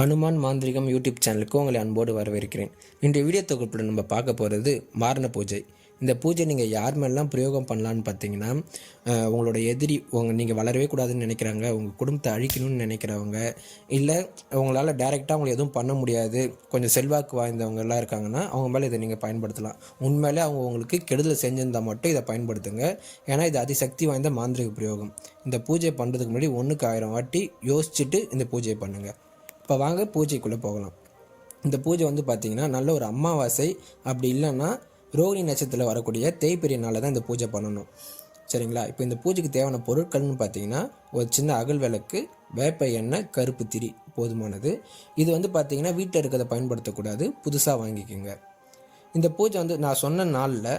ஹனுமான் மாந்திரிகம் யூடியூப் சேனலுக்கு உங்களை அன்போடு வரவேற்கிறேன். இன்றைய வீடியோ தொகுப்பில் நம்ம பார்க்க போகிறது மாரண பூஜை. இந்த பூஜை நீங்கள் யார் மேலாம் பிரயோகம் பண்ணலான்னு பார்த்தீங்கன்னா உங்களோட எதிரி உங்கள் நீங்கள் வளரவே கூடாதுன்னு நினைக்கிறாங்க உங்கள் குடும்பத்தை அழிக்கணும்னு நினைக்கிறவங்க இல்லை உங்களால் டைரெக்டாக அவங்களை எதுவும் பண்ண முடியாது கொஞ்சம் செல்வாக்கு வாய்ந்தவங்கெல்லாம் இருக்காங்கன்னா அவங்க மேலே இதை நீங்கள் பயன்படுத்தலாம். உண்மையிலே அவங்க உங்களுக்கு கெடுதல் செஞ்சிருந்தால் மட்டும் இதை பயன்படுத்துங்க. ஏன்னா இது அதிசக்தி வாய்ந்த மாந்திரிக பிரயோகம். இந்த பூஜை பண்ணுறதுக்கு முன்னாடி ஒன்றுக்கு ஆயிரம் வாட்டி யோசிச்சுட்டு இந்த பூஜையை பண்ணுங்கள் இப்போ வாங்க பூஜைக்குள்ளே போகலாம். இந்த பூஜை வந்து பார்த்திங்கன்னா நல்ல ஒரு அமாவாசை அப்படி இல்லைன்னா ரோகிணி நட்சத்திரத்தில் வரக்கூடிய தேய்பிரிய நாளில் தான் இந்த பூஜை பண்ணணும். சரிங்களா? இப்போ இந்த பூஜைக்கு தேவையான பொருட்கள்னு பார்த்தீங்கன்னா ஒரு சின்ன அகல் விளக்கு வேப்ப எண்ணெய் கருப்பு திரி போதுமானது. இது வந்து பார்த்தீங்கன்னா வீட்டில் இருக்கிறத பயன்படுத்தக்கூடாது. புதுசாக வாங்கிக்கோங்க. இந்த பூஜை வந்து நான் சொன்ன நாளில்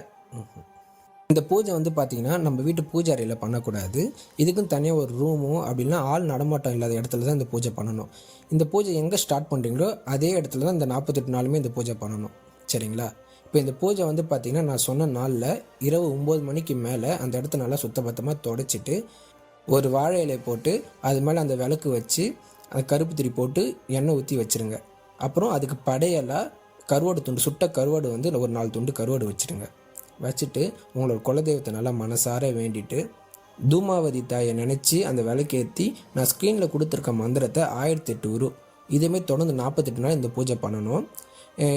இந்த பூஜை வந்து பார்த்தீங்கன்னா நம்ம வீட்டு பூஜை அறையில் பண்ணக்கூடாது. இதுக்கும் தனியாக ஒரு ரூமோ அப்படின்னா ஆள் நடமாட்டம் இல்லாத இடத்துல தான் இந்த பூஜை பண்ணணும். இந்த பூஜை எங்கே ஸ்டார்ட் பண்ணுறீங்களோ அதே இடத்துல தான் இந்த நாற்பத்தெட்டு நாளுமே இந்த பூஜை பண்ணணும். சரிங்களா? இப்போ இந்த பூஜை வந்து பார்த்தீங்கன்னா நான் சொன்ன நாளில் இரவு ஒம்பது மணிக்கு மேலே அந்த இடத்த நல்லா சுத்தபத்தமாக தொடச்சிட்டு ஒரு வாழை இலை போட்டு அது மேலே அந்த விளக்கு வச்சு அந்த கருப்பு திரி போட்டு எண்ணெய் ஊற்றி வச்சிருங்க. அப்புறம் அதுக்கு படையெல்லாம் கருவாடு துண்டு சுட்ட கருவாடு வந்து ஒரு நாலு துண்டு கருவாடு வச்சுருங்க. வச்சுட்டு உங்களோட குலதெய்வத்தை நல்லா மனசார வேண்டிட்டு தூமாவதி தாயை நினச்சி அந்த விளக்கேற்றி நான் ஸ்க்ரீனில் கொடுத்துருக்க மந்திரத்தை ஆயிரத்தி எட்டு உரு. இதேமாரி தொடர்ந்து நாற்பத்தெட்டு நாள் இந்த பூஜை பண்ணணும்.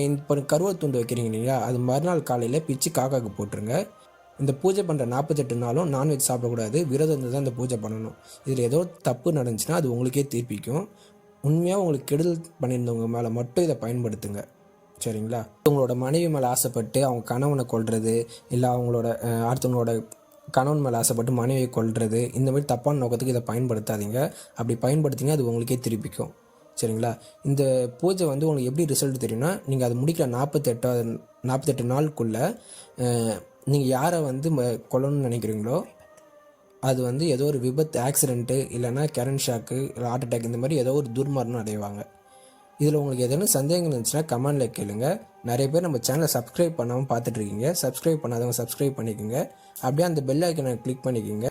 இப்போ கருவாடு துண்டு வைக்கிறீங்க இல்லையா அது மறுநாள் காலையில் பிச்சு காக்காக்கு போட்டுருங்க. இந்த பூஜை பண்ணுற நாற்பத்தெட்டு நாளும் நான்வெஜ் சாப்பிடக்கூடாது. விரதம் இருந்து தான் இந்த பூஜை பண்ணணும். இதில் ஏதோ தப்பு நடந்துச்சுன்னா அது உங்களுக்கே தீர்ப்பிக்கும். உண்மையாக உங்களுக்கு கெடுதல் பண்ணியிருந்தவங்க மேலே மட்டும் இதை பயன்படுத்துங்க. சரிங்களா? உங்களோட மனைவி மேலே ஆசைப்பட்டு அவங்க கணவனை கொள்வது இல்லை அவங்களோட அடுத்தவங்களோட கணவன் மேலே ஆசைப்பட்டு மனைவியை கொள்வது இந்த மாதிரி தப்பான நோக்கத்துக்கு இதை பயன்படுத்தாதீங்க. அப்படி பயன்படுத்திங்க அது உங்களுக்கே திருப்பிக்கும். சரிங்களா? இந்த பூஜை வந்து உங்களுக்கு எப்படி ரிசல்ட் தெரியும்னா நீங்கள் அது முடிக்கிற நாற்பத்தெட்டாவது நாற்பத்தெட்டு நாளுக்குள்ளே நீங்கள் யாரை வந்து ம- கொல்லணும்னு நினைக்கிறீங்களோ அது வந்து ஏதோ ஒரு விபத்து ஆக்சிடென்ட்டு இல்லைன்னா கரண்ட் ஷாக்கு இல்லை ஹார்ட் அட்டாக் இந்த மாதிரி ஏதோ ஒரு துர்மரணம் அடைவாங்க. இதில் உங்களுக்கு எதனா சந்தேகம் இருந்துச்சுன்னா கமெண்டில் கேளுங்க. நிறைய பேர் நம்ம சேனலை சப்ஸ்கிரைப் பண்ணாமல் பார்த்துட்ருக்கீங்க சப்ஸ்கிரைப் பண்ணாதவங்க சப்ஸ்கிரைப் பண்ணிக்கோங்க. அப்படியே அந்த பெல் ஐக்கனை கிளிக் பண்ணிக்கோங்க.